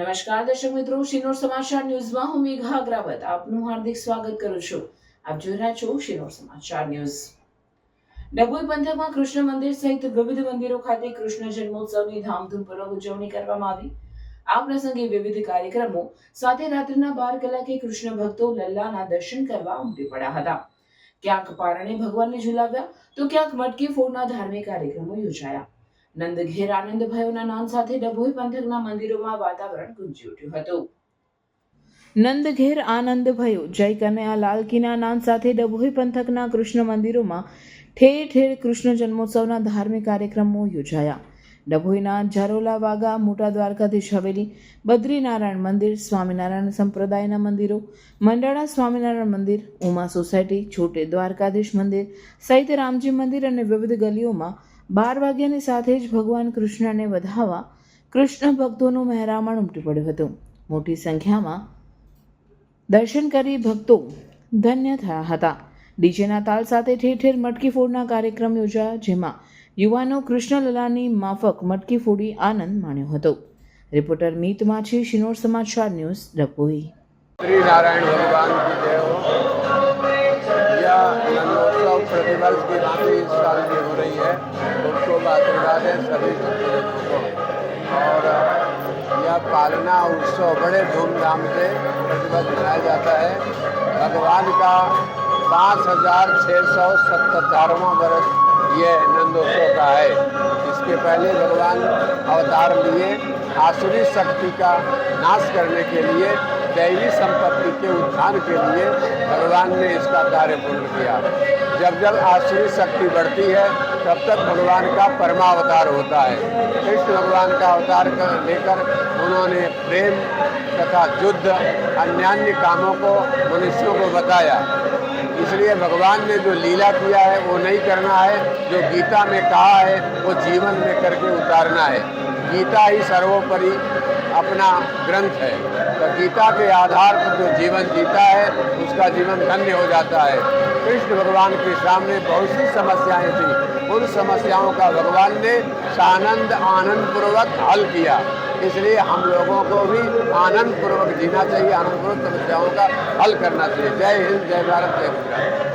નમસ્કાર, દર્શક મિત્રો. શિનોર સમાચાર ન્યૂઝમાં હું મેઘા અગ્રાવત. આપનું હાર્દિક સ્વાગત કરું છું. આપ જોઈ રહ્યા છો શિનોર સમાચાર ન્યૂઝ. ડભોઈ પંથકમાં કૃષ્ણ મંદિર સહિત વિવિધ મંદિરો ખાતે કૃષ્ણ જન્મોત્સવની ધામધૂમપૂર્વક ઉજવણી કરવામાં આવી. આ પ્રસંગે વિવિધ કાર્યક્રમો, સાથે રાત્રિના બાર કલાકે કૃષ્ણ ભક્તો લલ્લાના દર્શન કરવા ઉમટી પડ્યા હતા. ક્યાંક પારણે ભગવાનને ઝુલાવ્યા, તો ક્યાંક મટકી ફોડના ધાર્મિક કાર્યક્રમો યોજાયા. નંદઘેર આનંદ ભયોના નામ સાથે ડભોઈ પંથકના મંદિરોમાં વાતાવરણ ગુંજી ઉઠ્યું હતું. નંદઘેર આનંદ ભયો જય કનૈયા લાલ કીના નામ સાથે ડભોઈ પંથકના કૃષ્ણ મંદિરોમાં ઠેર ઠેર કૃષ્ણ જન્મોત્સવના ધાર્મિક કાર્યક્રમો યોજાયા. ડભોઈના જરોલા વાગા, મોટા દ્વારકાધીશ હવેલી, બદ્રીનારાયણ મંદિર, સ્વામિનારાયણ સંપ્રદાયના મંદિરો, મંડાળા સ્વામિનારાયણ મંદિર, ઉમા સોસાયટી, છોટે દ્વારકાધીશ મંદિર સહિત રામજી મંદિર અને વિવિધ ગલીઓમાં બાર વાગ્યાની સાથે જ ભગવાન કૃષ્ણને વધાવવા કૃષ્ણ ભક્તોનું મહેરામણ ઉમટી પડ્યું હતું. મોટી સંખ્યામાં દર્શન કરી ભક્તો ધન્ય થયા હતા. ડીજેના તાલ સાથે ઠેર ઠેર મટકી ફોડના કાર્યક્રમ યોજાયા, જેમાં યુવાનો કૃષ્ણલલાની માફક મટકી ફોડી આનંદ માણ્યો હતો. રિપોર્ટર મીત માછી, શિનોર સમાચાર ન્યૂઝ ડભોઈ શ્રી નારાયણ ભગવાન प्रतिवर्ष की भांति इस साल भी हो रही है। उसको आशीर्वाद है सभी को और यह पालना उत्सव बड़े धूमधाम से प्रतिवर्ष मनाया जाता है। भगवान का पाँच हज़ार छः सौ सत्तरवां वर्ष ये नंदोत्सव का है। इसके पहले भगवान अवतार लिए। आसुरी शक्ति का नाश करने के लिए दैवी संपत्ति के उत्थान के लिए भगवान ने इसका कार्य पूर्ण किया। जब जब आसुरी शक्ति बढ़ती है, तब तक भगवान का परमावतार होता है। कृष्ण भगवान का अवतार कर लेकर उन्होंने प्रेम तथा युद्ध अन्य कामों को मनुष्यों को बताया। इसलिए भगवान ने जो लीला किया है, वो नहीं करना है। जो गीता में कहा है, वो जीवन में करके उतारना है। गीता ही सर्वोपरि अपना ग्रंथ है। तो गीता के आधार पर जो जीवन जीता है, उसका जीवन धन्य हो जाता है। कृष्ण भगवान के सामने बहुत सी समस्याएँ थी। उन समस्याओं का भगवान ने सानंद आनंद पूर्वक हल किया। इसलिए हम लोगों को भी आनंद पूर्वक जीना चाहिए आनंद पूर्वक समस्याओं का हल करना चाहिए। जय हिंद, जय भारत, जय गुजरात।